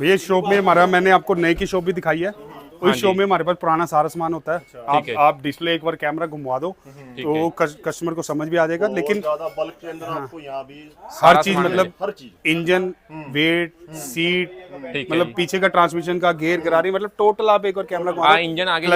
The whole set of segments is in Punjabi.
भैया इस शॉप में हमारा मैंने आपको नई की शॉप भी दिखाई है। हाँ उस शॉप में हमारे पास पुराना सारा सामान होता है। आप है। आप डिस्प्ले एक बार कैमरा घुमवा दो तो कस- कस्टमर को समझ भी आ जाएगा लेकिन बल्क के अंदर आपको यहाँ भी हर चीज़ मतलब हर चीज़। इंजन वेट सीट मतलब पीछे का ट्रांसमिशन का गेयर गरारी मतलब टोटल आप एक बार कैमरा घुमा हाँ, इंजन आगे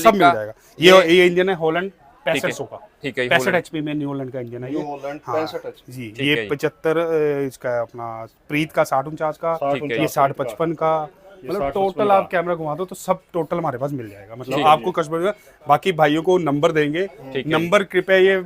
सब मिल जाएगा। ये ये इंजन है हॉलैंड है, पैंसठ सौ का। ठीक है, पैंसठ। एचपी में न्यू हॉलैंड का इंजन है ये। हाँ, जी ये पचहत्तर इसका अपना प्रीत का साठ उनचास का ये साठ पचपन का। मतलब टोटल आप कैमरा घुमा दो तो सब टोटल हमारे पास मिल जाएगा। मतलब आपको कस्टमर बाकी भाइयों को नंबर देंगे। नंबर कृपया ये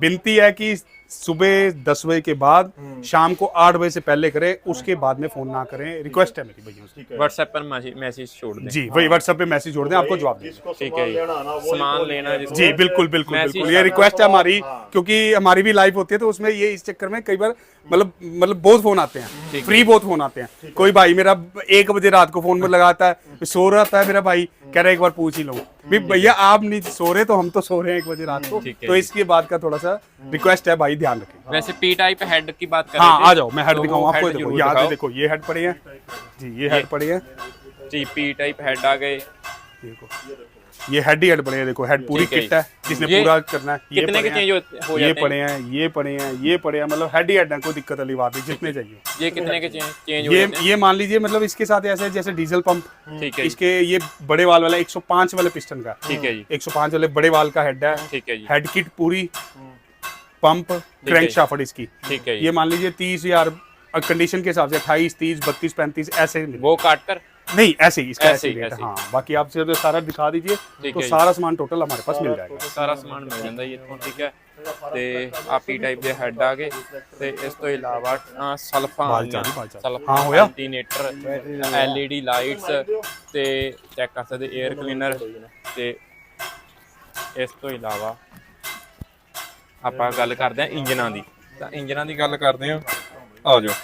विनती है कि सुबह दस बजे के बाद शाम को आठ बजे से पहले करें उसके बाद में फ़ोन ना करें। रिक्वेस्ट है। मेरी भैया व्हाट्सएप पर मैसेज छोड़ दें। जी वही व्हाट्सएप पे मैसेज जोड़ दें आपको जवाब देंगे ठीक है लेना सामान लेना जी बिल्कुल बिल्कुल बिल्कुल। ये रिक्वेस्ट है हमारी क्योंकि हमारी भी लाइफ होती है तो उसमें ये इस चक्कर में कई बार मतलब मतलब बहुत फ़ोन आते हैं। फ्री बहुत फ़ोन आते हैं। कोई भाई मेरा एक बजे रात को फ़ोन में लगाता है सो रहा है मेरा भाई कह रहा है एक बार पूछ ही लो। भी भैया आप नहीं सो रहे तो हम तो सो रहे हैं एक बजे रात को। तो। इसके बाद का थोड़ा सा रिक्वेस्ट है भाई ध्यान रखें। वैसे पी टाइप हेड की बात करें हाँ आ जाओ मैं हेड तो दिखाऊँ आपको देखो यहाँ से देखो ये हेड पड़े हैं। जी ये हेड पड़े हैं। जी पी टाइप हेड आ गए। देखो ये हेड ही हेड पड़े हैं देखो हेड पूरी किट है जिसने पूरा करना है ये कितने के पड़े हैं, हो ये पड़े हैं? हैं ये पड़े हैं ये पड़े हैं मतलब हेड ही हेड है कोई दिक्कत वाली बात नहीं जितने चाहिए। ये कितने के चेंज चेंज हो ये ये मान लीजिए मतलब इसके साथ ऐसे जैसे डीजल पंप हैं ठीक है इसके ये बड़े वाल वाला 105 वाले पिस्टन का। ठीक है जी। 105 वाले बड़े वाल का हेड है। ठीक है जी। हेड किट पूरी पंप क्रैंक शाफट इसकी ठीक है ये मान लीजिए तीस हजार कंडीशन के हिसाब से अट्ठाईस तीस बत्तीस पैंतीस ऐसे वो काट कर नहीं ऐसे ही इसका ऐसे, ऐसे रेट हाँ बाकी आप सिर्फ ਸਾਰਾ ਦਿਖਾ दीजिए तो सारा सामान टोटल हमारे पास मिल जाएगा सारा सामान मिल ਜਾਂਦਾ ਜੀ ਇੱਥੋਂ ਠੀਕ ਹੈ ਤੇ ਆ ਪੀ ਟਾਈਪ ਦੇ ਹੈੱਡ ਆ ਗਏ ਤੇ ਇਸ ਤੋਂ ਇਲਾਵਾ ਸਲਫਾਂ ਸਲਫਾਂ ਹੋਇਆ ਵੈਂਟੀਲੇਟਰ ਐਲਈਡੀ ਲਾਈਟਸ ਤੇ ਚੈੱਕ ਕਰ ਸਕਦੇ 에ਅਰ ਕਲੀਨਰ ਤੇ ਇਸ ਤੋਂ ਇਲਾਵਾ ਆਪਾਂ ਗੱਲ ਕਰਦੇ ਹਾਂ ਇੰਜਨਾਂ ਦੀ। ਤਾਂ ਇੰਜਨਾਂ ਦੀ ਗੱਲ ਕਰਦੇ ਹਾਂ। ਆ ਜਾਓ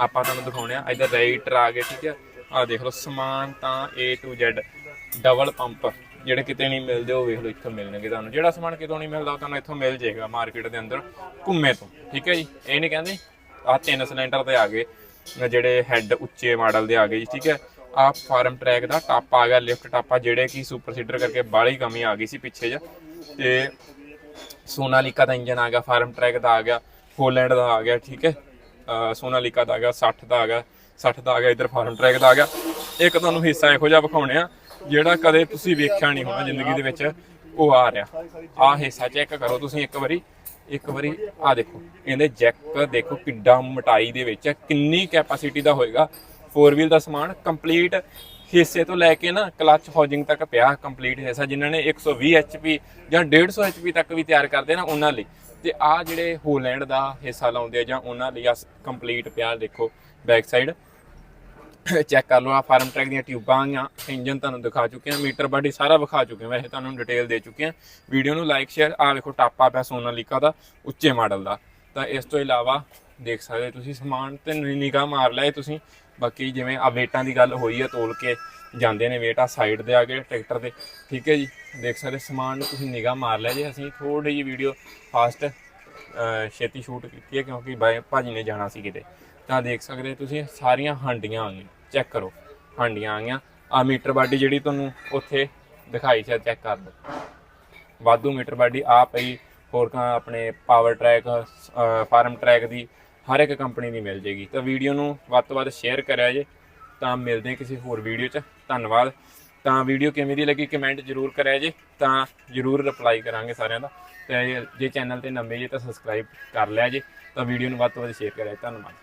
ਆਪਾਂ ਤੁਹਾਨੂੰ ਦਿਖਾਉਣੇ ਆ ਇਧਰ ਰਾਈਟਰ ਆ ਗਏ, ਠੀਕ ਹੈ। ਆ ਦੇਖ ਲਓ, ਸਮਾਨ ਤਾਂ A to Z double pump ਜਿਹੜੇ ਕਿਤੇ ਨਹੀਂ ਮਿਲਦੇ, ਉਹ ਵੇਖ ਲਓ, ਇੱਥੋਂ ਮਿਲਣਗੇ ਤੁਹਾਨੂੰ। ਜਿਹੜਾ ਸਮਾਨ ਕਿਤੋਂ ਨਹੀਂ ਮਿਲਦਾ, ਉਹ ਤੁਹਾਨੂੰ ਇੱਥੋਂ ਮਿਲ ਜਾਏਗਾ ਮਾਰਕੀਟ ਦੇ ਅੰਦਰ, ਘੁੰਮੇ ਤੋਂ। ਠੀਕ ਹੈ ਜੀ। ਇਹ ਨਹੀਂ ਕਹਿੰਦੇ ਆ ਤਿੰਨ ਸਿਲੰਡਰ ਤੇ ਆ ਗਏ ਜਿਹੜੇ ਹੈੱਡ ਉੱਚੇ ਮਾਡਲ ਦੇ ਆ ਗਏ ਜੀ, ਠੀਕ ਹੈ। ਆ ਫਾਰਮ ਟਰੈਕ ਦਾ ਟਾਪਾ ਆ ਗਿਆ ਲਿਫਟ ਟਾਪਾ, ਜਿਹੜੇ ਕਿ ਸੁਪਰ ਸੀਡਰ ਕਰਕੇ ਬਾਹਲੀ ਕਮੀ ਆ ਗਈ ਸੀ ਪਿੱਛੇ ਜਾ ਤੇ ਸੋਨਾਲੀਕਾ ਦਾ ਇੰਜਨ ਆ ਗਿਆ, ਫਾਰਮ ਟਰੈਕ ਦਾ ਆ ਗਿਆ ਹੋਲੈਂਡ ਦਾ ਆ ਗਿਆ, ਠੀਕ ਹੈ? ਅਹ ਸੋਨਾਲੀਕਾ ਦਾ ਆ ਗਿਆ 60 ਦਾ ਆ ਗਿਆ 60 ਦਾ ਆ ਗਿਆ, ਇਧਰ ਫਾਰਮ ਟਰੈਕ ਦਾ ਆ ਗਿਆ। ਇੱਕ ਤੁਹਾਨੂੰ ਹਿੱਸਾ ਇਹੋ ਜਿਹਾ ਵਿਖਾਉਣੇ ਆ, ਜਿਹੜਾ ਕਦੇ ਤੁਸੀਂ ਵੇਖਿਆ ਨਹੀਂ ਹੋਣਾ ਜ਼ਿੰਦਗੀ ਦੇ ਵਿੱਚ, ਉਹ ਆ ਰਿਹਾ। ਆ ਹਿੱਸਾ ਚੈੱਕ ਕਰੋ ਤੁਸੀਂ ਇੱਕ ਵਾਰੀ ਇੱਕ ਵਾਰੀ ਆ ਦੇਖੋ, ਇਹਦੇ ਜੈਕ ਦੇਖੋ ਕਿੱਡਾ ਮੋਟਾਈ ਦੇ ਵਿੱਚ ਹੈ, ਕਿੰਨੀ ਕੈਪੈਸਿਟੀ ਦਾ ਹੋਏਗਾ। 4 ਵੀਲ ਦਾ ਸਮਾਨ ਕੰਪਲੀਟ ਹਿੱਸੇ ਤੋਂ ਲੈ ਕੇ ਨਾ ਕਲਚ ਹਾਊਸਿੰਗ ਤੱਕ ਪਿਆ ਕੰਪਲੀਟ ਹਿੱਸਾ, ਜਿਨ੍ਹਾਂ ਨੇ 120 HP ਜਾਂ 150 HP ਤੱਕ ਵੀ ਤਿਆਰ ਕਰਦੇ ਨਾ ਉਹਨਾਂ ਲਈ। ਤੇ ਆ ਜਿਹੜੇ ਹੋਲੈਂਡ ਦਾ ਹਿੱਸਾ ਲਾਉਂਦੇ ਆ ਜਾਂ ਉਹਨਾਂ ਲਈ ਆ ਕੰਪਲੀਟ ਪਿਆ, ਦੇਖੋ ਬੈਕ ਸਾਈਡ ਚੈੱਕ ਕਰ ਲਓ, ਆ ਫਾਰਮ ਟਰੈਕ ਦੀਆਂ ਟਿਊਬਾਂ ਆ ਇੰਜਨ ਤੁਹਾਨੂੰ ਦਿਖਾ ਚੁੱਕੇ ਆ ਮੀਟਰ ਬਾਡੀ ਸਾਰਾ ਵਿਖਾ ਚੁੱਕੇ ਆ ਵੈਸੇ ਤੁਹਾਨੂੰ ਡਿਟੇਲ ਦੇ ਚੁੱਕੇ ਆ ਵੀਡੀਓ ਨੂੰ ਲਾਈਕ ਸ਼ੇਅਰ ਆ ਵੇਖੋ ਟਾਪਾ ਪਿਆ ਸੋਨਾਲੀਕਾ ਦਾ, ਉੱਚੇ ਮਾਡਲ ਦਾ। ਤਾਂ ਇਸ ਤੋਂ ਇਲਾਵਾ ਦੇਖ ਸਕਦੇ ਤੁਸੀਂ ਸਮਾਨ ਤੇ ਨਿਗਾਹ ਮਾਰ ਲਿਆ ਤੁਸੀਂ। ਬਾਕੀ ਜਿਵੇਂ ਆ ਵੇਟਾਂ ਦੀ ਗੱਲ ਹੋਈ ਆ, ਤੋਲ ਕੇ ਜਾਂਦੇ ਨੇ ਵੇਟ ਆ ਸਾਈਡ ਦੇ ਆ ਕੇ ਟਰੈਕਟਰ ਦੇ ਠੀਕ ਹੈ ਜੀ? ਦੇਖ ਸਕਦੇ ਸਮਾਨ ਨੂੰ ਤੁਸੀਂ ਨਿਗਾਹ ਮਾਰ ਲਿਆ ਜੇ। ਅਸੀਂ ਥੋੜੀ ਜਿਹੀ ਵੀਡੀਓ ਫਾਸਟ ਛੇਤੀ ਸ਼ੂਟ ਕੀਤੀ ਹੈ ਕਿਉਂਕਿ ਬਾਈ ਭਾਜੀ ਨੇ ਜਾਣਾ ਸੀ ਕਿਤੇ। ਤਾਂ ਦੇਖ ਸਕਦੇ ਤੁਸੀਂ ਸਾਰੀਆਂ ਹਾਂਡੀਆਂ ਆ ਗਈਆਂ। ਚੈੱਕ ਕਰੋ। ਹਾਂਡੀਆਂ ਆ ਗਈਆਂ। ਆ ਮੀਟਰ ਬਾਡੀ ਜਿਹੜੀ ਤੁਹਾਨੂੰ ਉੱਥੇ ਦਿਖਾਈ ਸੀ ਚੈੱਕ ਕਰ ਲਓ। ਵਾਧੂ ਮੀਟਰ ਬਾਡੀ ਆ ਪਈ ਹੋਰ ਕਾ ਆਪਣੇ ਪਾਵਰ ਟਰੈਕ ਫਾਰਮ ਟਰੈਕ ਦੀ ਹਰ ਇੱਕ ਕੰਪਨੀ ਦੀ ਮਿਲ ਜੇਗੀ। ਤਾਂ ਵੀਡੀਓ ਨੂੰ ਵੱਧ ਤੋਂ ਵੱਧ ਸ਼ੇਅਰ ਕਰਿਆ ਜੇ, ਤਾਂ ਮਿਲਦੇ ਹਾਂ ਕਿਸੇ ਹੋਰ ਵੀਡੀਓ 'ਚ। ਧੰਨਵਾਦ। ਤਾਂ ਵੀਡੀਓ ਕਿਵੇਂ ਦੀ ਲੱਗੀ ਕਮੈਂਟ ਜ਼ਰੂਰ ਕਰਿਆ ਜੇ, ਤਾਂ ਜ਼ਰੂਰ ਰਿਪਲਾਈ ਕਰਾਂਗੇ ਸਾਰਿਆਂ ਦਾ। ਤੇ ਜੇ ਚੈਨਲ ਤੇ ਨਵੇਂ ਜੇ ਤਾਂ ਸਬਸਕ੍ਰਾਈਬ ਕਰ ਲਿਆ ਜੇ, ਤਾਂ ਵੀਡੀਓ ਨੂੰ ਵੱਧ ਤੋਂ ਵੱਧ ਸ਼ੇਅਰ ਕਰਿਆ ਧੰਨਵਾਦ।